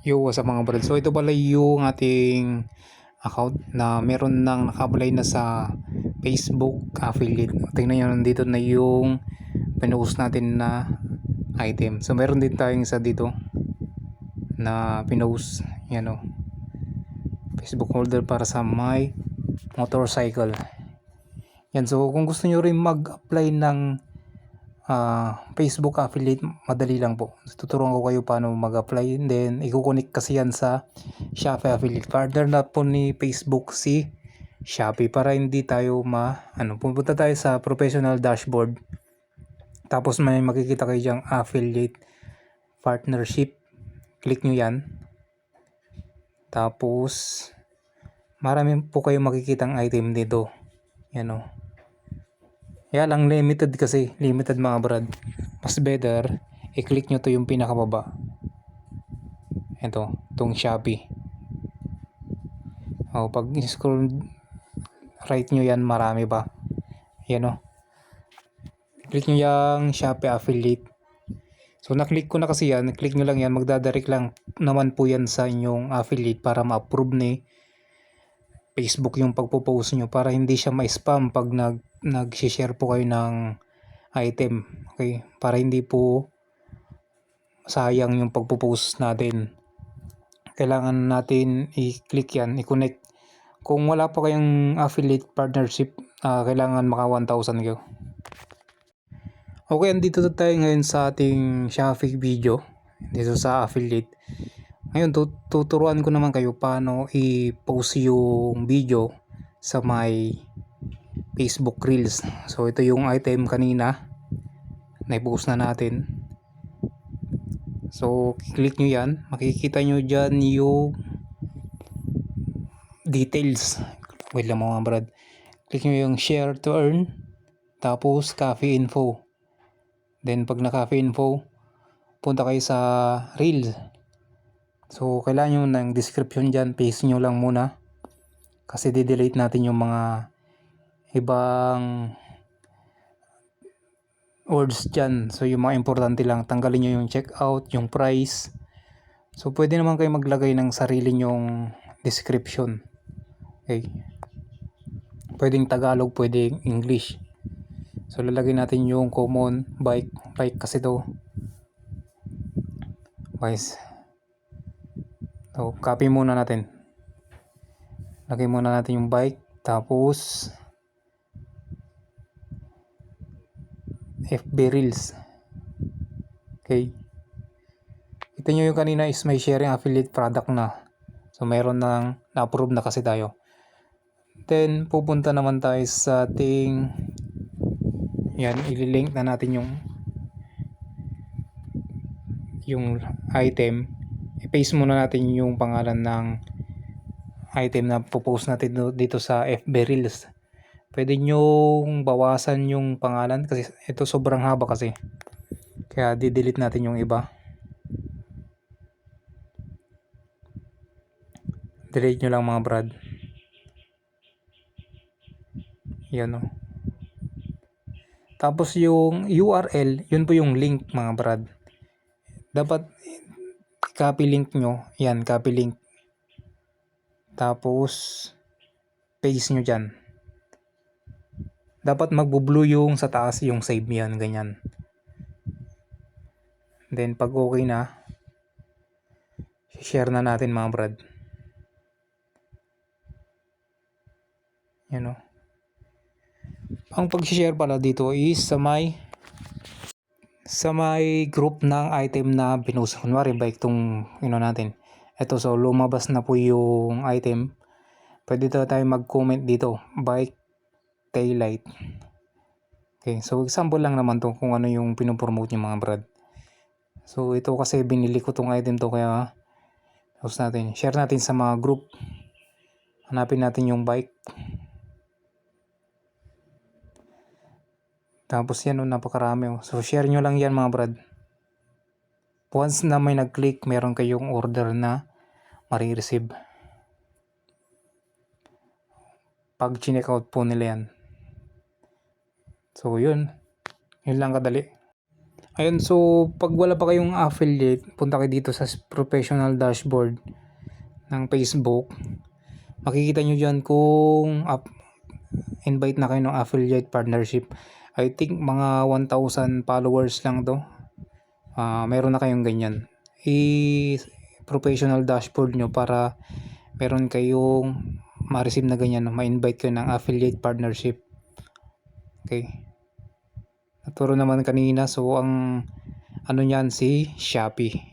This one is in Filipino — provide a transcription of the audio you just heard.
Yo, what's up mga brad? So ito pala yung ating account na meron nang naka-apply na sa Facebook affiliate. Tingnan nyo nandito na yung pinost natin na item. So meron din tayong isa dito na pinost. Yan o. Facebook holder para sa my motorcycle. Yan. So kung gusto nyo rin mag-apply ng ah, Facebook affiliate, madali lang po. Tuturuan ko kayo paano mag-apply. And then, i-connect kasi yan sa Shopee affiliate. Partner na po ni Facebook si Shopee para hindi tayo ma... Ano, pupunta tayo sa professional dashboard. Tapos may makikita kayo diyang affiliate partnership. Click nyo yan. Tapos, marami po kayo makikitang item dito. Yan o. Kaya lang limited kasi, limited mga brad. Mas better, i-click nyo to yung pinakababa. Ito, tong Shopee. O, pag scroll right nyo yan, marami pa. Yan o. Click nyo yung Shopee affiliate. So, na-click ko na kasi yan. Click nyo lang yan. Magdadirect lang naman po yan sa inyong affiliate para ma-approve ni Facebook yung pagpo-post nyo para hindi siya ma-spam pag nag nag-share po kayo ng item. Okay? Para hindi po sayang yung pagpo-post natin. Kailangan natin i-click yan, i-connect. Kung wala pa kayong affiliate partnership, ah, kailangan maka 1,000 kayo. Okay, andito tayo ngayon sa ating Shopee video. Dito sa affiliate. Ngayon, tut- tuturuan ko naman kayo paano i-post yung video sa my Facebook Reels. So, ito yung item kanina. Na-post na natin. So, click nyo yan. Makikita nyo dyan yung details. Wait lang mga brad. Click nyo yung share to earn. Tapos, cafe info. Then, pag na-cafe info, punta kayo sa Reels. So, kailangan nyo ng description dyan. Paste nyo lang muna. Kasi di-delete natin yung mga ibang words dyan. So, yung mga importante lang. Tanggalin nyo yung checkout, yung price. So, pwede naman kayo maglagay ng sarili nyong description. Okay. Pwedeng Tagalog, pwedeng English. So, lalagay natin yung common bike. Bike kasi to. Guys. So, copy muna natin. Lagay muna natin yung bike. Tapos, FB Reels. Okay. Kita nyo yung kanina is may sharing affiliate product na. So, mayroon nang na-approve na kasi tayo. Then, pupunta naman tayo sa ating yan, ililink na natin yung yung item. I-paste muna natin yung pangalan ng item na popost natin dito sa FB Reels. Pwede nyong bawasan yung pangalan kasi ito sobrang haba kasi. Kaya di-delete natin yung iba. Delete nyo lang mga brad. Yan o. Tapos yung URL, yun po yung link mga brad. Dapat copy link nyo. Yan, copy link. Tapos paste nyo dyan. Dapat magbo-blue yung sa taas yung save yan, ganyan. Then pag okay na, share na natin mga brad. Yan o. Ang pag-share pala dito is sa may sa may group ng item na pinost. Kunwari bike tong ino natin. Ito so lumabas na po yung item. Pwede tayo mag-comment dito. Bike taillight. Okay, so example lang naman to kung ano yung pinopromote niyo mga brad. So ito kasi binili ko tong item to kaya post natin. Share natin sa mga group. Hanapin natin yung bike. Tapos yan, oh, napakarami. Oh. So, share nyo lang yan mga brad. Once na may nag-click, meron kayong order na marireceive. Pag chinek out po nila yan. So, yun. Yun lang kadali. Ayun, so pag wala pa kayong affiliate, punta kayo dito sa professional dashboard ng Facebook. Makikita nyo dyan kung up, invite na kayo ng affiliate partnership. I think mga 1,000 followers lang to. Ah, meron na kayong ganyan. I-professional dashboard nyo para meron kayong ma-receive na ganyan, ma-invite kayo ng affiliate partnership. Okay. Naturo naman kanina, so ang ano niyan si Shopee.